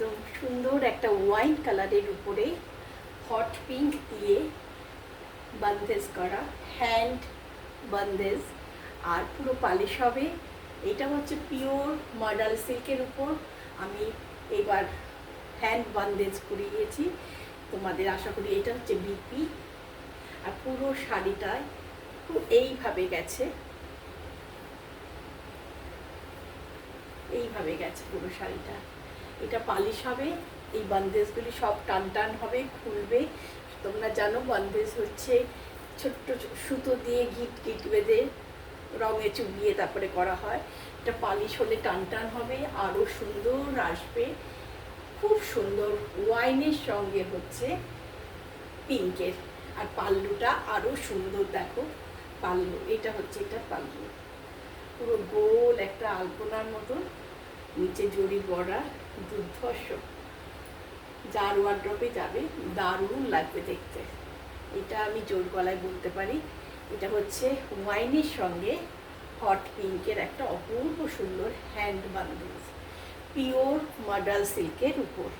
একদম সুন্দর একটা ওয়াইন কালারের উপরে হট পিঙ্ক দিয়ে বান্দেজ করা হ্যান্ড বান্দেজ আর পুরো পালিশ হবে। এটা হচ্ছে পিওর মডাল সিল্কের উপর। আমি এবার হ্যান্ড বান্দেজ করিয়েছি। তোমাদের আশা করি এটা হচ্ছে বিপি আর পুরো শাড়িটায় এইভাবে গেছে। এইভাবে গেছে পুরো শাড়িটা। এটা পালিশ হবে, এই বান্দেজগুলি সব টান টান হবে, খুলবে। তোমরা জানো বান্দেজ হচ্ছে ছোট্ট সুতো দিয়ে গিট গিট বেঁধে রঙে চুবিয়ে তারপরে করা হয়। এটা পালিশ হলে টান টান হবে আরও সুন্দর আসবে। খুব সুন্দর ওয়াইনের সঙ্গে হচ্ছে পিঙ্কের। আর পাল্লুটা আরও সুন্দর, দেখো, পাল্লু। এটা হচ্ছে, এটা পাল্লু। পুরো গোল একটা আলপনার মতন। নিচে জড়ি বড়া দুর্ধর্ষ। যার ওয়ার্ড্রপে যাবে, দারুণ লাগবে দেখতে। এটা আমি জোর গলায় বলতে পারি। এটা হচ্ছে ওয়াইনের সঙ্গে হট পিঙ্কের একটা অপূর্ব সুন্দর হ্যান্ড বান্ধব পিওর মডাল সিল্কের উপর।